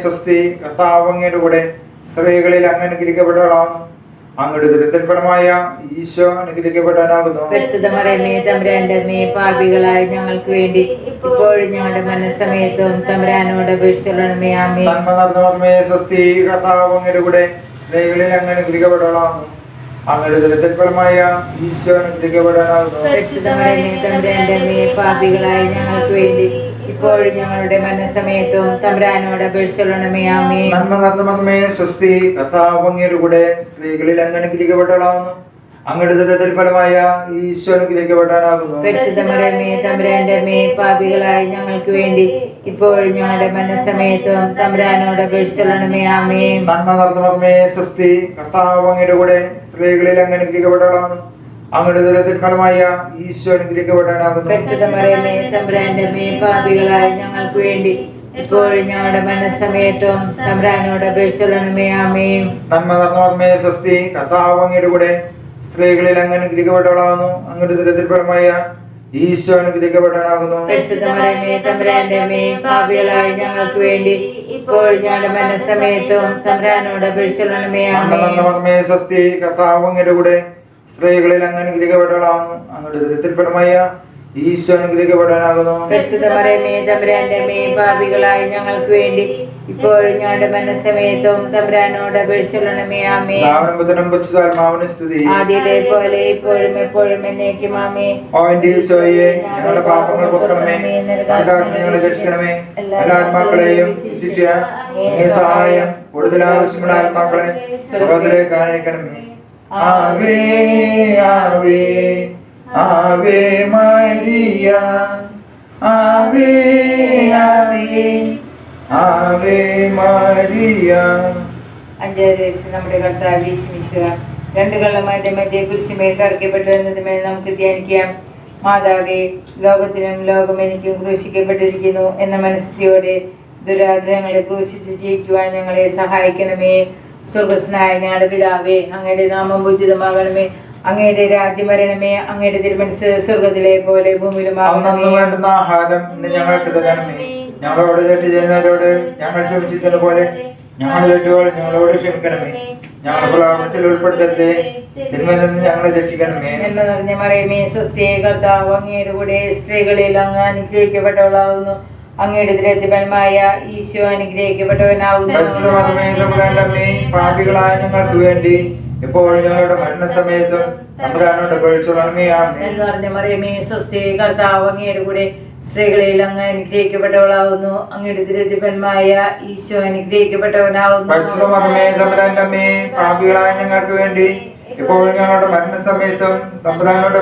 സ്വസ്തി കർത്താവ് അങ്ങയുടെ കൂടെ സ്ത്രീകളിൽ അങ്ങ് അനുഗ്രഹിക്കപ്പെടണം. അങ്ങയുടെ ദരത്തിൽ ഫലമായ ഈശോ അനുഗ്രഹിക്കപ്പെടാനാകുന്നു. പാപികളായ ഞങ്ങൾക്ക് വേണ്ടി ഇപ്പോഴും ഞങ്ങളുടെ മനസ്സമയത്തും തമ്പുരാനോട് അപേക്ഷിച്ചോളണമേ. ആമേ നന്മ നടന്ന മർമ്മേ സ്വസ്തി കർത്താവ് അങ്ങയുടെ കൂടെ സ്ത്രീകളിൽ അങ്ങ് അനുഗ്രഹിക്കപ്പെടലാകുന്നു അങ്ങയുടെ ദരത്തിൽ ഈശോ അനുഗ്രഹിക്കപ്പെടാനാകുന്നു. പരിശുദ്ധമറിയമേ പാപികളായ ഞങ്ങൾക്ക് വേണ്ടി ഇപ്പോഴും ഞങ്ങളുടെ മനസ്സമയത്തും തമ്പുരാനോട് അപേക്ഷിച്ചോളണമേ ആമേ നന്മ നടന്ന മർമ്മേ സ്വസ്തി കർത്താവ് അങ്ങയുടെ കൂടെ സ്ത്രീകളിൽ അങ്ങനെ അങ്ങയുടെ ഫലമായ തമ്പുരാന്റെ മേ പാപികളായ ഞങ്ങൾക്ക് വേണ്ടി ഇപ്പോഴും ഞങ്ങളുടെ മനസ്സമയത്തും തമ്പുരാനോട് അപേക്ഷിച്ചോളണമേ ആമേ നന്മ നടന്ന മർമ്മേ സ്വസ്തി കർത്താവ് അങ്ങയുടെ കൂടെ സ്ത്രീകളിൽ അങ്ങനെ അനുഗ്രഹിക്കപ്പെടലാകുന്നു അങ്ങയുടെ ദരത്തിൽ ഫലമായ ഈശോ അനുഗ്രഹിക്കപ്പെടാനാകുന്നു. ഞങ്ങൾക്ക് വേണ്ടി ഇപ്പോഴും ഞങ്ങളുടെ മനസ്സമയത്തും തമ്പുരാനോട് അപേക്ഷിച്ചോളണമേ ആമേ നന്മ നടന്ന മർമ്മേ സ്വസ്തി കർത്താവ് അങ്ങയുടെ കൂടെ സ്ത്രീകളിൽ അങ്ങ് അനുഗ്രഹിക്കപ്പെട്ടവളാകുന്നു. അങ്ങയുടെ ദരത്തിൽ ഫലമായ ഈശോ അനുഗ്രഹിക്കപ്പെടാനാകുന്നു. പരിശുദ്ധമറിയമേ തമ്പുരാന്റെ പാപികളായ ഞങ്ങൾക്ക് വേണ്ടി ഇപ്പോഴും ഞങ്ങളുടെ മനസ്സമയത്തും തമ്പുരാനോട് അപേക്ഷിച്ചോളണമേ ആമേ സ്വസ്തി കർത്താവ് അങ്ങയുടെ കൂടെ സ്ത്രീകളിൽ അങ്ങ് അനുഗ്രഹിക്കപ്പെട്ടവളാകുന്നു അങ്ങയുടെ ദരിദ്രപരമായ ഈശോ അനുഗ്രഹിക്കപ്പെടാനാകുന്നു പാപികളായ ഞങ്ങൾക്ക് വേണ്ടി ഇപ്പോഴും ഞങ്ങളുടെ മനസ്സമയത്തും തമ്പുരാനോട് ആമേ സ്തുതി. ആദ്യത്തെ പോലെ ഇപ്പോഴും എപ്പോഴും എന്നേക്കും ആമേ ഈശോയെ ഞങ്ങളുടെ പാപങ്ങൾ പൊക്കണമേ. ഞങ്ങൾക്ക് ഞങ്ങളെ രക്ഷിക്കണമേ. എല്ലാ ആത്മാക്കളെയും സഹായം കൂടുതൽ ആവശ്യമുള്ള ആത്മാക്കളെ സ്വർഗത്തിലേക്ക് അയക്കണമേ ആവേ Ave, Ave Maria. Ave, Ave, Ave Maria. അഞ്ചാം ദിവസം നമ്മുടെ കർത്താവ് വിശ്മിക്കുക രണ്ട് കള്ളന്മാരുടെ മധ്യ കുരിശുമേൽ കറക്കപ്പെട്ടു എന്നതുമേൽ നമുക്ക് ധ്യാനിക്കാം മാതാവേ ലോകത്തിനും ലോകം എനിക്കും ക്രൂശിക്കപ്പെട്ടിരിക്കുന്നു എന്ന മനസ്ഥിതിയോടെ ദുരാഗ്രഹങ്ങളെ ക്രൂശിച്ച് ജയിക്കുവാൻ ഞങ്ങളെ സഹായിക്കണമേ സ്വർഗസ്നായ ഞങ്ങളുടെ പിതാവേ അങ്ങയുടെ നാമം ഉചിതമാകണമേ. അങ്ങയുടെ രാജ്യം വരണമേ അങ്ങയുടെ തിരുമനസ് സ്വർഗത്തിലെ പോലെ ഭൂമിയിലുമാകണമേ വേണ്ടുന്ന ആഹാരം ഇന്ന് ഞങ്ങൾക്ക് തരണമേ. ഞങ്ങളോട് തെറ്റ് ചെയ്യുന്നവരോട് ഞങ്ങൾ ക്ഷമിച്ചതിനെ പോലെ ഞങ്ങളുടെ തെറ്റുകൾ ഞങ്ങളോട് ക്ഷമിക്കണമേ. ഞങ്ങളുടെ പ്രലാപനത്തിൽ ഉൾപ്പെടുത്തരുതേ. തിന്മയിൽ ഞങ്ങളെ രക്ഷിക്കണമേ. എന്ന് നിറഞ്ഞ മറിയമേ സ്വസ്തിയെ കർത്താവ് അങ്ങയുടെ കൂടെ സ്ത്രീകളിൽ അങ്ങ് അനുഗ്രഹിക്കപ്പെട്ടവളാകുന്നു അങ്ങയുടെ ദുരത്തിഫലമായ ഈശോ അനുഗ്രഹിക്കപ്പെട്ടവനാകുന്നു. പാപികളായ ഞങ്ങൾക്ക് വേണ്ടി ഇപ്പോൾ ഞങ്ങളുടെ മരണസമയത്തും എന്ന് പറഞ്ഞ മറിയമേ സ്വസ്തി കർത്താവ് അങ്ങയുടെ കൂടെ സ്ത്രീകളിൽ അങ്ങ് അനുഗ്രഹിക്കപ്പെട്ടവളാകുന്നു. അങ്ങയുടെ ദുരത്തിഫലമായ ഈശോ തമ്പുരാന്റെ പാപികളായ ഞങ്ങൾക്ക് വേണ്ടി ഇപ്പോൾ ഞങ്ങളുടെ മരണസമയത്തും തമ്പുരാനോട്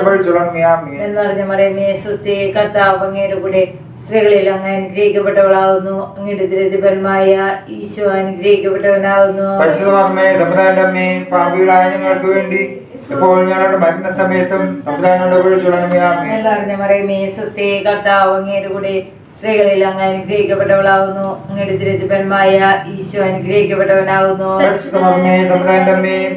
എന്ന് പറഞ്ഞ മറിയമേ സ്വസ്തി കർത്താവ് അങ്ങയുടെ കൂടെ സ്ത്രീകളിൽ അങ്ങ് അനുഗ്രഹിക്കപ്പെട്ടവളാകുന്നു അങ്ങയുടെ ദുരിതപരമായ ഈശോ അനുഗ്രഹിക്കപ്പെട്ടവനാകുന്നു പാപികളായ ഞങ്ങൾക്ക് വേണ്ടി ഇപ്പോൾ ഞങ്ങളുടെ മരണസമയത്തും സ്വസ്തി കർത്താവ് അങ്ങയുടെ കൂടെ സ്ത്രീകളിൽ അങ്ങ് അനുഗ്രഹിക്കപ്പെട്ടവളാകുന്നു. അങ്ങയുടെ തിരുത്തിപ്പന്മായ ഈശോ അനുഗ്രഹിക്കപ്പെട്ടവനാകുന്നു.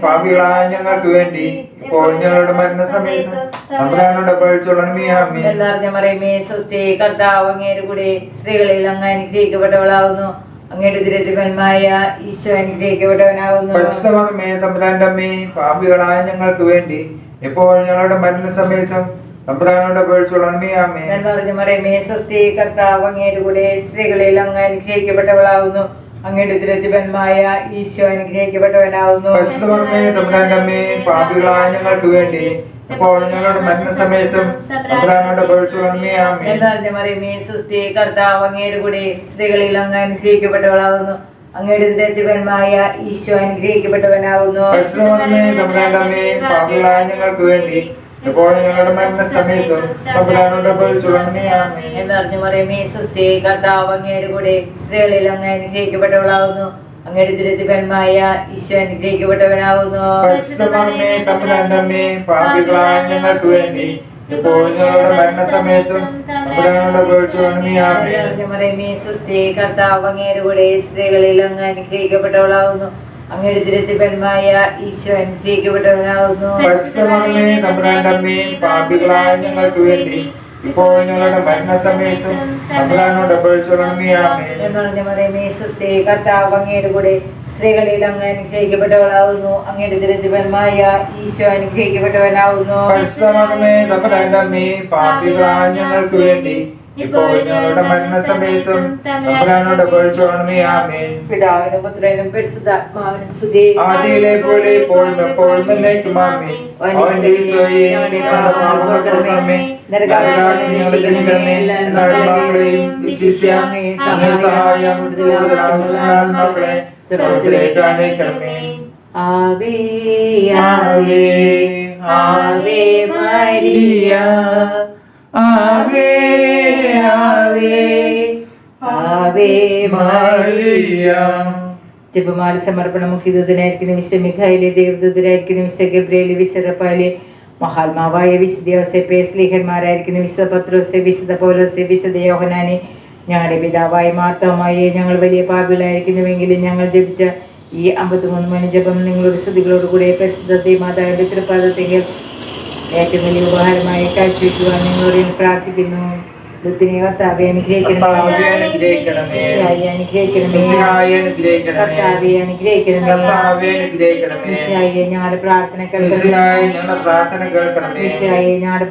പാപികളായ ഞങ്ങൾക്ക് വേണ്ടി ഇപ്പോൾ ഞങ്ങളുടെ മരണസമയത്തും തമ്പുരാനോട് പേടിച്ചോളണമേ ആമേ എന്നറിഞ്ഞ മറിയമേ സ്വസ്തി കർത്താവ് അങ്ങയുടെ കൂടെ സ്ത്രീകളിൽ അങ്ങ് അനുഗ്രഹിക്കപ്പെട്ടവളാകുന്നു. അങ്ങയുടെ തിരുത്തിപ്പന്മായ ഈശോ അനുഗ്രഹിക്കപ്പെട്ടവനാകുന്നു. പാപികളായ ഞങ്ങൾക്ക് വേണ്ടി ഇപ്പോൾ ഞങ്ങളുടെ മരണസമയത്തും തമ്പുരാനോട് എന്നറിഞ്ഞ മറിയമേ സ്വസ്തി കർത്താവ് അങ്ങയുടെ കൂടെ സ്ത്രീകളിൽ അങ്ങ് അനുഗ്രഹിക്കപ്പെട്ടവളാവുന്നു. അങ്ങയുടെ ദുരതിപന്മായ ഈശോ അനുഗ്രഹിക്കപ്പെട്ടവനാവുന്നു. പാപികളായ ഞങ്ങൾക്ക് വേണ്ടി. ഇപ്പോൾ ഞങ്ങളുടെ മരണസമയത്തും തമ്പുരാനോട് പേടിച്ചോളണമേ ആമേ എന്നറിഞ്ഞ മറിയമേ സുസ്ഥി കർത്താവ് അങ്ങയുടെ കൂടെ സ്ത്രീകളിൽ അങ്ങ് അനുഗ്രഹിക്കപ്പെട്ടവളാകുന്നു അങ്ങയുടെ ദുരത്തിഫലമായ ഈശോ അനുഗ്രഹിക്കപ്പെട്ടവനാകുന്നു ഞങ്ങൾക്ക് വേണ്ടി. ഇപ്പോൾ ഞങ്ങളുടെ മരണസമയത്തും തമ്പുരാനോട് മറിയമേ സുസ്ഥി കർത്താവ് അങ്ങയുടെ കൂടെ സ്ത്രീകളിൽ അങ്ങ് അനുഗ്രഹിക്കപ്പെട്ടവളാകുന്നു അങ്ങയുടെ ദുരത്തിഫലമായ ഈശോ അമ്മേ പാപികളായ ഞങ്ങൾക്ക് വേണ്ടി ഇപ്പോൾ ഞങ്ങളുടെ മരണസമയത്തും കർത്താവ് അങ്ങയുടെ കൂടെ സ്ത്രീകളിൽ അങ്ങ് അനുഗ്രഹിക്കപ്പെട്ടവളാകുന്നു അങ്ങയുടെ ഈശോ അനുഗ്രഹിക്കപ്പെട്ടവനാകുന്നു. പാപികളായ ഞങ്ങൾക്ക് വേണ്ടി. ഇപ്പോൾ ഞങ്ങളുടെ മരണസമയത്തും തമ്പുരാനോട് പേടിച്ചോളണമേ ആമേ എന്നറിഞ്ഞ മറിയമേ സുസ്ഥി കർത്താവ് അങ്ങയുടെ കൂടെ സ്ത്രീകളിൽ അങ്ങ് അനുഗ്രഹിക്കപ്പെട്ടവളാകുന്നു അങ്ങയുടെ ഈശോ അനുഗ്രഹിക്കപ്പെട്ടവനാകുന്നു പാപികളായ ഞങ്ങൾക്ക് വേണ്ടി. പിതാവിനും പുത്രനും പരിശുദ്ധാത്മാവിനും സ്തുതി. ആദിയിലെ പോലെ ഇപ്പോഴും എപ്പോഴും എന്നേക്കും ആമേ അവന്റെ ഈശോയെ ഞങ്ങളുടെ പാപങ്ങൾ കൊടുക്കണമേ ആവേ ആവേ ആവേ മരിയ ആവേ ജപമാല സമർപ്പണം മുഖ്യദൂതനായിരിക്കുന്ന നിമിഷം മിഖായിലെ ദേവദൂതരായിരിക്കും നിമിഷം ഗബ്രിയലി വിശ്വപ്പാലി മഹാത്മാവായ വിശുദ്ധ യോസെപ്പെ സ്ലീഹന്മാരായിരിക്കുന്ന വിശുദ്ധ പത്രോസെ വിശുദ്ധ പൗലോസെ വിശുദ്ധ യോഹനാനെ ഞങ്ങളുടെ പിതാവായ മാർത്തവുമായി ഞങ്ങൾ വലിയ പാപികളായിരിക്കുന്നുവെങ്കിലും ഞങ്ങൾ ജപിച്ച ഈ അമ്പത്തിമൂന്ന് മണി ജപം നിങ്ങളുടെ ശ്രുതികളോടുകൂടെ പരിശുദ്ധത്തെ മാതാവിന്റെ തൃപ്പാദത്തെങ്കിൽ ഏറ്റവും വലിയ ഉപഹാരമായി കാഴ്ചവെക്കുവാൻ നിങ്ങളോട് പ്രാർത്ഥിക്കുന്നു. ദുത്തിനെ കർത്താവെ അനുഗ്രഹിക്കണമേ. അനുഗ്രഹിക്കണമേ. കർത്താവെ അനുഗ്രഹിക്കണമേ. മിശിഹായെ ഞങ്ങളുടെ പ്രാർത്ഥന കേൾക്കണമേ. മിശിഹായെ ഞങ്ങളുടെ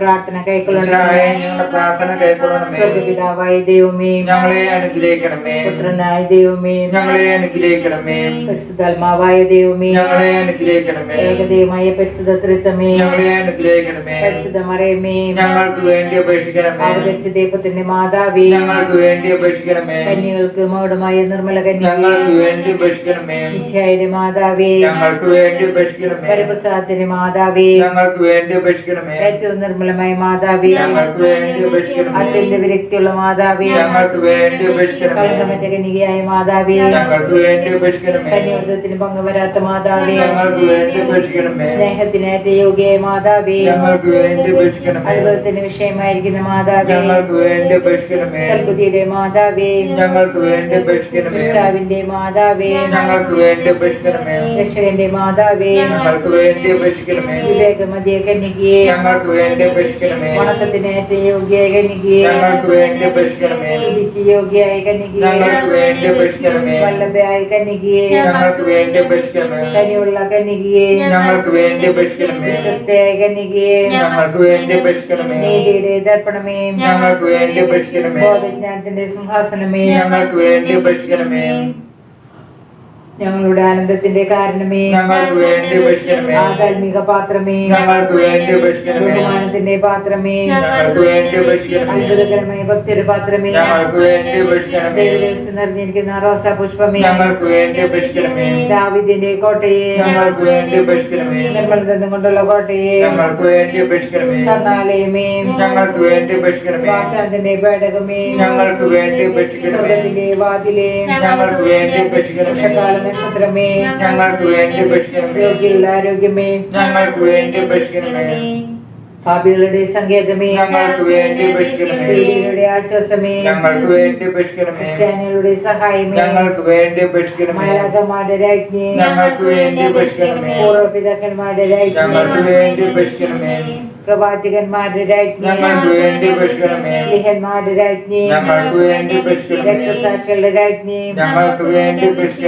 പ്രാർത്ഥന കൈക്കൊള്ളണമേ സ്വർഗപിതാവായ ദൈവമേ. ഞങ്ങളെ അനുഗ്രഹിക്കണമേ. പുത്രനായ ദൈവമേ. ഞങ്ങളെ അനുഗ്രഹിക്കണമേ. പരിശുദ്ധാത്മാവായ ദൈവമേ. ഞങ്ങളെ അനുഗ്രഹിക്കണമേ. ഏകദൈവമായ പരിശുദ്ധ തൃത്വമേ ഞങ്ങളെ അനുഗ്രഹിക്കണമേ. പരിശുദ്ധ മറയമേ. ഞങ്ങൾക്ക് വേണ്ടി അപേക്ഷിക്കണമേ. ആദരിച്ച ദൈവത്തിന്റെ മാതാവേ ഞങ്ങൾക്ക് വേണ്ടി അപേക്ഷിക്കണമേ. കന്യകൾക്ക് മൗഢമായ നിർമ്മല കന്യ ഞങ്ങൾക്ക് വേണ്ടി അപേക്ഷിക്കണമേ. ഈശായുടെ മാതാവേ ഞങ്ങൾക്ക് വേണ്ടി അപേക്ഷിക്കണമേ. പരിപ്രസാദത്തിന്റെ മാതാവേ ഞങ്ങൾക്ക് വേണ്ടി അപേക്ഷിക്കണമേ. ഏറ്റവും നിർമ്മലമായ മാതാവേ ഞങ്ങൾക്ക് വേണ്ടി അപേക്ഷിക്കണമേ. അത്യന്ത വിരക്തിയുള്ള മാതാവേ ഞങ്ങൾക്ക് വേണ്ടി അപേക്ഷിക്കണമേ. കളങ്കമറ്റ കന്യകയായ മാതാവേ ഞങ്ങൾക്ക് വേണ്ടി അപേക്ഷിക്കണമേ. കന്യാവൃതത്തിന് പങ്കുവരാത്ത മാതാവേ ഞങ്ങൾക്ക് വേണ്ടി അപേക്ഷിക്കണമേ. സ്നേഹത്തിനേറ്റ യോഗ്യയായ മാതാവേ ഞങ്ങൾക്ക് വേണ്ടി അപേക്ഷിക്കണമേ. അനുഭവത്തിന് വിഷയമായിരിക്കുന്ന മാതാവേ ഞങ്ങൾക്ക് വേണ്ടി അപേക്ഷിക്കണമേ സൽബുദ്ധിയുടെ മാതാവേ ഞങ്ങൾക്ക് വേണ്ടി അപേക്ഷിക്കണമേ സൃഷ്ടാവിന്റെ മാതാവേ ഞങ്ങൾക്ക് വേണ്ടി അപേക്ഷിക്കണമേ രക്ഷകന്റെ മാതാവേ ഞങ്ങൾക്ക് വേണ്ടി അപേക്ഷിക്കണമേ വിവേകമതിയ കന്യകയെ ഞങ്ങൾക്ക് വേണ്ടി അപേക്ഷിക്കണമേ വണക്കത്തിനേറ്റ യോഗ്യയായ കന്യകയെ ഞങ്ങൾക്ക് വേണ്ടി അപേക്ഷിക്കണമേ സ്തുതിക്ക് യോഗ്യയായ കന്യകയെ ഞങ്ങൾക്ക് വേണ്ടി അപേക്ഷിക്കണമേ വല്ലഭയായ കന്യകയെ ഞങ്ങൾക്ക് വേണ്ടി അപേക്ഷിക്കണമേ കനിയുള്ള കന്യകയെ ഞങ്ങൾക്ക് വേണ്ടി അപേക്ഷിക്കണമേ വിശ്വസ്തയായ കന്യകയെ ഞങ്ങൾക്ക് വേണ്ടി അപേക്ഷിക്കണമേ നീതിയുടെ ദർപ്പണമേ ഞങ്ങൾക്ക് വേണ്ടി വേണ്ടി ഉപേക്ഷിക്കണമേ സിംഹാസനമേ. ഞങ്ങൾക്ക് വേണ്ടി അപേക്ഷിക്കണമേ ഞങ്ങളുടെ ആനന്ദത്തിന്റെ കാരണമേ ഞങ്ങൾക്ക് വേണ്ടി അപേക്ഷിക്കണമേ ആകൽമിക പാത്രമേ ഞങ്ങൾക്ക് വേണ്ടി ഉപേക്ഷിക്കണമേ ബഹുമാനത്തിന്റെ പാത്രമേ ഞങ്ങൾക്ക് വേണ്ടി ഉപേക്ഷിക്കണമേ അത്ഭുതകരമായ ഭക്തിയുടെ പാത്രമേ ഞങ്ങൾക്ക് വേണ്ടി അപേക്ഷിക്കണമേ ദൈവരഹസ്യം നിറഞ്ഞിരിക്കുന്ന റോസാ പുഷ്പമേ ഞങ്ങൾക്ക് വേണ്ടി ഉപേക്ഷിക്കണമേ ദാവിദിന്റെ കോട്ടയെ ഞങ്ങൾക്ക് വേണ്ടി ഉപേക്ഷിക്കണമേ നിർമ്മലതം കൊണ്ടുള്ള കോട്ടയെ ഞങ്ങൾക്ക് വേണ്ടി ഉപേക്ഷിക്കണമേ സ്വർണാലയമേ ഞങ്ങൾക്ക് വേണ്ടി ഉപേക്ഷിക്കണമേ വാഗ്ദാനത്തിന്റെ പേടകമേ ഞങ്ങൾക്ക് വേണ്ടി ഉപേക്ഷിക്കണമേ വാതിലേ ഞങ്ങൾക്ക് വേണ്ടി അപേക്ഷിക്കണമേ വർഷകാല നക്ഷത്രമേ ഞങ്ങൾക്ക് വേണ്ടി ആരോഗ്യമേ ഞങ്ങൾക്ക് വേണ്ടി അപേക്ഷിക്കണമേ പാപികളുടെ സങ്കേതമേ ഞങ്ങൾക്ക് വേണ്ടി ഭക്ഷിക്കണമേ. ആശ്വാസമേ ഞങ്ങൾക്ക് വേണ്ടി ഭക്ഷിക്കണമേ. ക്രിസ്ത്യാനികളുടെ സഹായമേ ഞങ്ങൾക്ക് വേണ്ടി ഭക്ഷിക്കണമേ. മാലാകമാരുടെ രാജ്ഞി ഞങ്ങൾക്ക് വേണ്ടി ഭക്ഷിക്കണമേ. പൂർവപിതാക്കന്മാരുടെ രാജ്ഞി ഞങ്ങൾക്ക് വേണ്ടി അപേക്ഷിക്കണമേ പ്രവാചകന്മാരുടെ രാജ്ഞി സ്ലിഹന്മാരുടെ രാജ്ഞി രക്തസാക്ഷികളുടെ രാജ്ഞി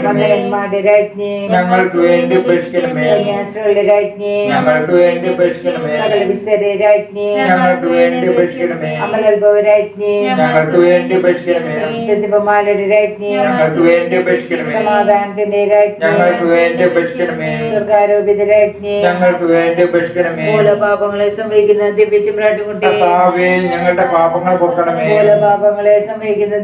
മന്ദരന്മാരുടെ രാജ്ഞി കന്യാസ്ത്രീകളുടെ രാജ്ഞി സകല വിസ്തര രാജ്ഞി അമലോത്ഭവ രാജ്ഞി ജപമാലയുടെ രാജ്ഞി സമാധാനത്തിന്റെ രാജ്ഞി സ്വർഗാരോപിത രാജ്ഞി മൂലപാപങ്ങളെ സംഭവിക്കുന്ന ഞങ്ങളുടെ പാപങ്ങൾ പൊക്കണമേ മൂലപാപങ്ങളെ സംഭവിക്കുന്ന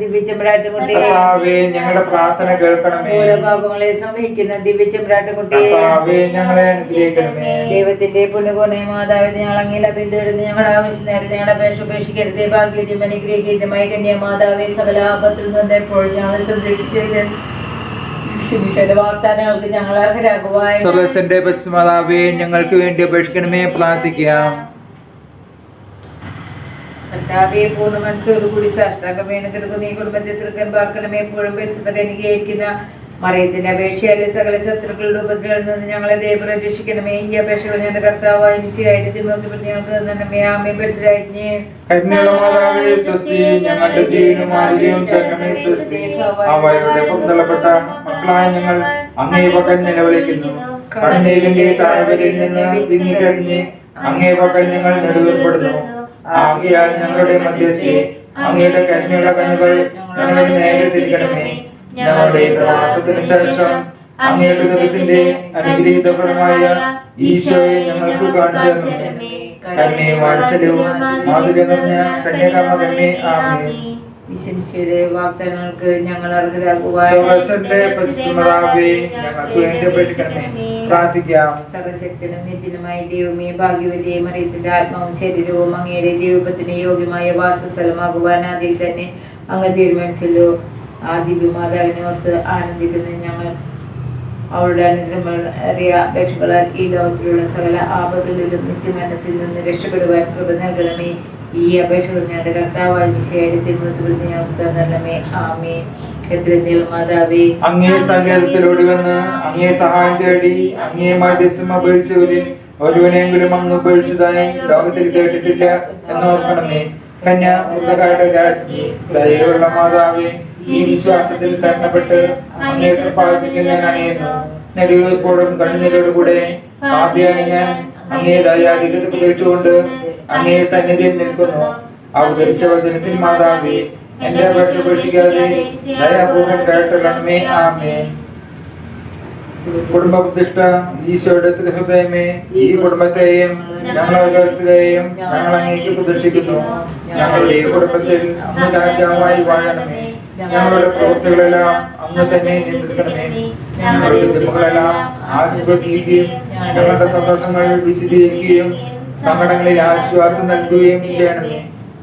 ഞങ്ങളുടെ പ്രാർത്ഥന കേൾക്കണമേ. പാപങ്ങളെ സംഭവിക്കുന്ന ഞങ്ങളെ അനുഗ്രഹിക്കണമേ. ദൈവത്തിന്റെ പുണ്യപൂർണ മാതാവിനെ ഞങ്ങൾ അങ്ങില പിന്തുടരുന്ന് ഞങ്ങളുടെ ആവശ്യം നേരത്തെ ഞങ്ങളുടെ അപേക്ഷ ഉപേക്ഷിക്കരുത്. ഭാഗ്യം അനുഗ്രഹിക്കുന്നതുമായി കന്യ മാതാവെ സകല ആപത്തിൽ നിന്ന് എപ്പോഴും ഞങ്ങളെ സംരക്ഷിക്കരുത്. സർവസന്റെ പശ്ചിമാതാവേ ഞങ്ങൾക്ക് വേണ്ടി അപേക്ഷിക്കണമേ പ്രാർത്ഥിക്കാം. കർത്താവെ പൂർണ മനസ്സോടുകൂടി സാഷ്ടാംഗം വീണ് ഈ കുടുംബത്തെ തൃക്കൻ പാർക്കണമേ. എപ്പോഴും പരിശുദ്ധ കനികയായിരിക്കുന്ന മറയത്തിന്റെ സകല ശത്രുക്കളുടെ ഉപദ്രവത്തിൽ നിന്ന് ഞങ്ങളെ ദൈവം രക്ഷിക്കണമേ. ഈ അപേക്ഷകൾ ഞങ്ങളുടെ കർത്താവായ മിശിയായിട്ട് തിരുവനന്തപുരത്ത് ഞങ്ങൾക്ക് തന്നെ ആമേ പരിസരാജ്ഞേ അങ്ങേ പകൽ ഞങ്ങൾ നെടുവേർപ്പെടുന്നു ആകയാൽ ഞങ്ങളുടെ മധ്യസ്ഥി അങ്ങയുടെ കരുണയുള്ള കണ്ണുകൾ ഞങ്ങളുടെ നേരെ തിരിക്കണമേ ഞങ്ങളുടെ പ്രവാസത്തിന് ശേഷം അങ്ങയുടെ ദുഃഖത്തിന്റെ അനുഗ്രഹീത ഫലമായ ഈശോയെ ഞങ്ങൾക്ക് കാണിച്ചു തന്നെ വാത്സല്യവും മാധുര്യ നിറഞ്ഞ കന്യാകാമ തന്നെ ആമേ വിശംസിയുടെ വാഗ്ദാനങ്ങൾക്ക് ഞങ്ങൾ സർവശക്തനും നിത്യനുമായ ദൈവമേ ഭാഗ്യവതിയെ മറിയത്തിന്റെ ആത്മാവും ശരീരവും അങ്ങയുടെ ദൈവത്തിന് യോഗ്യമായ വാസസ്ഥലമാകുവാൻ അതിൽ തന്നെ അങ്ങ് തീരുമാനിച്ചല്ലോ. ആ ദിവ്യമാതാവിനെ ഓർത്ത് ആനന്ദിക്കുന്ന ഞങ്ങൾ അവളുടെ അപേക്ഷകളാൽ ഈ ലോകത്തിലുള്ള സകല ആപത്തുകളിലും നിത്യമരണത്തിൽ നിന്ന് രക്ഷപ്പെടുവാൻ കൃപ നൽകണമേ. ഈ അപേക്ഷകൾ ഞങ്ങളുടെ കർത്താവായ മിശയുടെ തിരുമത്തിൽ ഞങ്ങൾക്ക് തന്നണമേ ആമേ മാതാവേ. അങ്ങേ സങ്കേതത്തിലൂടെ വന്ന് അങ്ങേ സഹായം തേടി അങ്ങേ മാധ്യസം അപേക്ഷിച്ചവരിൽ ഒരുവനെങ്കിലും അങ്ങ് ഉപേക്ഷിച്ചതായി ലോകത്തിൽ കേട്ടിട്ടില്ല എന്നോർക്കണമേ. കന്യ മൃതകാരുടെ രാജ്ഞി ദയയുള്ള മാതാവേ ഈ വിശ്വാസത്തിൽ ശരണപ്പെട്ട് അങ്ങേ തൃപ്പാദത്തിൽ ഞാൻ അണിയുന്നു. നെടുവീർപ്പോടും കണ്ണുനീരോടും കൂടെ പാപിയായ ഞാൻ അങ്ങേ ദയാധികത പ്രതീക്ഷിച്ചുകൊണ്ട് അങ്ങേ സന്നിധിയിൽ നിൽക്കുന്നു. അവതരിച്ച വചനത്തിൽ മാതാവേ എന്റെ അപേക്ഷ ഉപേക്ഷിക്കാതെ ദയാപൂർവം കേട്ടണമേ ആമേ കുടുംബ പ്രതിഷ്ഠ ഈശോയുടെ ഹൃദയമേ ഈ കുടുംബത്തെയും ഓരോരുത്തരെയും ഞങ്ങൾ അങ്ങേക്ക് പ്രതീക്ഷിക്കുന്നു. ഞങ്ങളുടെ ഈ കുടുംബത്തിൽ അമ്മ രാജാവായി വാഴണമേ. ഞങ്ങളുടെ പ്രവൃത്തികളെല്ലാം അങ്ങ് തന്നെ നിയന്ത്രിക്കണമേ. ഞങ്ങളുടെ ബുദ്ധിമുട്ടുകളെല്ലാം ആശീർവദിക്കുകയും ഞങ്ങളുടെ സന്തോഷങ്ങൾ വിശദീകരിക്കുകയും സങ്കടങ്ങളിൽ ആശ്വാസം നൽകുകയും ചെയ്യണമേ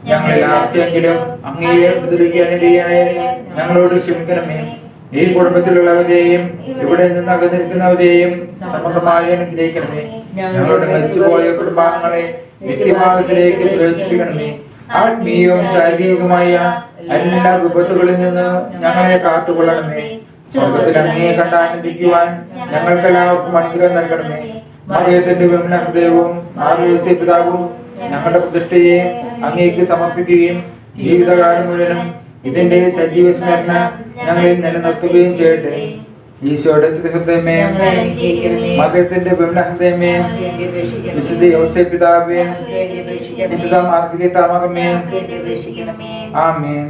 ഞങ്ങളിൽ ആർക്കെങ്കിലും അങ്ങയെ ഉപദ്രവിക്കാനിടയായ ഞങ്ങളോട് ക്ഷമിക്കണമേ. ഈ കുടുംബത്തിലുള്ളവരെയും ഇവിടെ നിന്ന് അകന്നിരിക്കുന്നവരെയും സമൃദ്ധമായി അനുഗ്രഹിക്കണമേ. ഞങ്ങളുടെ മരിച്ചുപോയ കുടുംബാംഗങ്ങളെ നിത്യഭാഗത്തിലേക്ക് പ്രവേശിപ്പിക്കണമേ. ആത്മീയവും ശാരീരികവുമായ എല്ലാ വിപത്തുകളിൽ നിന്ന് ഞങ്ങളെ കാത്തുകൊള്ളണമേ. സ്വർഗത്തിൽ അങ്ങയെ കണ്ട് ആനന്ദിക്കുവാൻ ഞങ്ങൾക്കെല്ലാവർക്കും അനുഗ്രഹം നൽകണമേ. മറിയത്തിന്റെ വിമല ഹൃദയവും ആരോഗ്യ പിതാവും ഞങ്ങളുടെ പ്രതിഷ്ഠയെ അങ്ങേക്ക് സമർപ്പിക്കുകയും ജീവിതകാലം മുഴുവനും ഇതിന്റെ സജീവ സ്മരണ ഞങ്ങളിൽ നിലനിർത്തുകയും ചെയ്യട്ടെ. ഈശോയുടെ ഹൃദയമേ മറിയത്തിന്റെ വിമല ഹൃദയമേ വിശുദ്ധ യോസെ പിതാവേ വിശുദ്ധ ഞങ്ങൾക്ക് വേണ്ടി ആമേൻ.